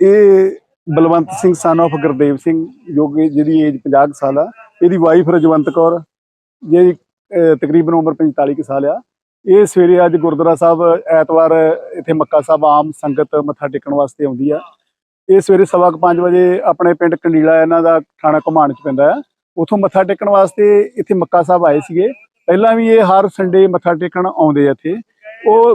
ਇਹ ਬਲਵੰਤ ਸਿੰਘ ਸਨ of ਗੁਰਦੇਵ ਸਿੰਘ, ਜੋ ਕਿ ਜਿਹਦੀ ਏਜ 50 ਕੁ ਸਾਲ ਆ, ਇਹਦੀ ਵਾਈਫ ਰਜਵੰਤ ਕੌਰ ਜਿਹੜੀ ਤਕਰੀਬਨ ਉਮਰ 45 ਕੁ ਸਾਲ ਆ। ਇਹ ਸਵੇਰੇ ਅੱਜ ਗੁਰਦੁਆਰਾ ਸਾਹਿਬ, ਐਤਵਾਰ ਇੱਥੇ ਮੱਕਾ ਸਾਹਿਬ ਆਮ ਸੰਗਤ ਮੱਥਾ ਟੇਕਣ ਵਾਸਤੇ ਆਉਂਦੀ ਆ। ਇਹ ਸਵੇਰੇ ਸਵਾ ਕੁ ਪੰਜ ਵਜੇ ਆਪਣੇ ਪਿੰਡ ਕੰਡੀਲਾ ਇਹਨਾਂ ਦਾ ਥਾਣਾ ਘੁਮਾਣ ਚ ਪੈਂਦਾ ਆ। ਉਥੋਂ ਮੱਥਾ ਟੇਕਣ ਵਾਸਤੇ ਇੱਥੇ ਮੱਕਾ ਸਾਹਿਬ ਆਏ ਸੀਗੇ। ਪਹਿਲਾਂ ਵੀ ਇਹ ਹਰ ਸੰਡੇ ਮੱਥਾ ਟੇਕਣ ਆਉਂਦੇ ਆ ਇੱਥੇ। ਉਹ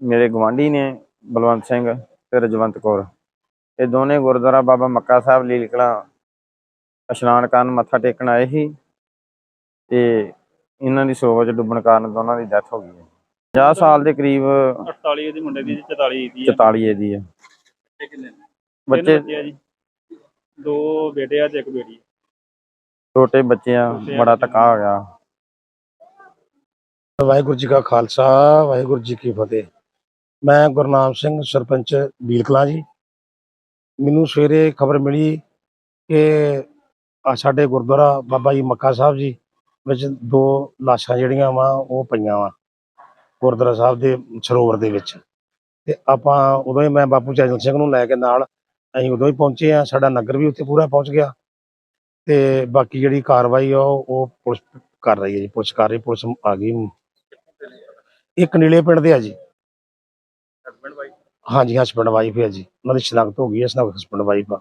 ਮੇਰੇ ਗਵਾਂਢੀ ਨੇ ਬਲਵੰਤ ਸਿੰਘ ਤੇ ਰਜਵੰਤ ਕੌਰ। ਇਹ ਦੋਨੇ ਗੁਰਦੁਆਰਾ ਬਾਬਾ ਮੱਕਾ ਸਾਹਿਬ ਲੀਲਕਲਾ ਇਸ਼ਨਾਨ ਕਰਨ ਮੱਥਾ ਟੇਕਣ ਆਏ ਸੀ ਤੇ ਇਹਨਾਂ ਦੀ ਸਰੋਵਰ ਚ ਡੁੱਬਣ ਕਾਰਨ ਦੋਨਾਂ ਦੀ ਡੈਥ ਹੋ ਗਈ ਹੈ। 50 ਸਾਲ ਦੇ ਕਰੀਬ 48 ਇਹਦੀ ਮੁੰਡੇ ਦੀ 44 ਦੀ ਆ 44 ਇਹਦੀ ਹੈ। ਬੱਚੇ ਦੋ ਬੇਟੇ ਆ ਤੇ ਇੱਕ ਬੇਟੀ ਆ। ਛੋਟੇ ਬੱਚੇ ਆ ਬੜਾ ਧੱਕਾ ਹੋ ਗਿਆ। ਵਾਹਿਗੁਰੂ ਜੀ ਕਾ ਖਾਲਸਾ ਵਾਹਿਗੁਰੂ ਜੀ ਕੀ ਫਤਿਹ। ਮੈਂ ਗੁਰਨਾਮ ਸਿੰਘ ਸਰਪੰਚ ਬੀਲਕਲਾਂ ਜੀ। ਮੈਨੂੰ ਸਵੇਰੇ ਖਬਰ ਮਿਲੀ ਕਿ ਸਾਡੇ ਗੁਰਦੁਆਰਾ ਬਾਬਾ ਜੀ ਮੱਕਾ ਸਾਹਿਬ ਜੀ ਵਿੱਚ ਦੋ ਲਾਸ਼ਾਂ ਜਿਹੜੀਆਂ ਵਾ ਉਹ ਪਈਆਂ ਵਾ ਗੁਰਦੁਆਰਾ ਸਾਹਿਬ ਦੇ ਸਰੋਵਰ ਦੇ ਵਿੱਚ। ਤੇ ਆਪਾਂ ਉਦੋਂ ਹੀ ਮੈਂ ਬਾਪੂ ਚੈਨਲ ਸਿੰਘ ਨੂੰ ਲੈ ਕੇ ਨਾਲ ਅਸੀਂ ਉਦੋਂ ਹੀ ਪਹੁੰਚੇ ਆ ਸਾਡਾ ਨਗਰ ਵੀ ਉੱਥੇ ਪੂਰਾ ਪਹੁੰਚ ਗਿਆ। ਤੇ ਬਾਕੀ ਜਿਹੜੀ ਕਾਰਵਾਈ ਆ ਉਹ ਉਹ ਪੁਲਿਸ ਕਰ ਰਹੀ ਹੈ ਜੀ। ਪੁਲਿਸ ਕਰ ਰਹੀ, ਪੁਲਿਸ ਆ ਗਈ। ਇੱਕ ਕਨੀਲੇ ਪਿੰਡ ਦੇ ਆ ਜੀ। ਹਾਂਜੀ ਹਸਬੰਡ ਵਾਈਫ ਹੈ ਜੀ। ਉਹਨਾਂ ਦੀ ਸ਼ਨਾਖਤ ਹੋ ਗਈ ਹੈ ਹਸਬੰਡ ਵਾਈਫ ਆ।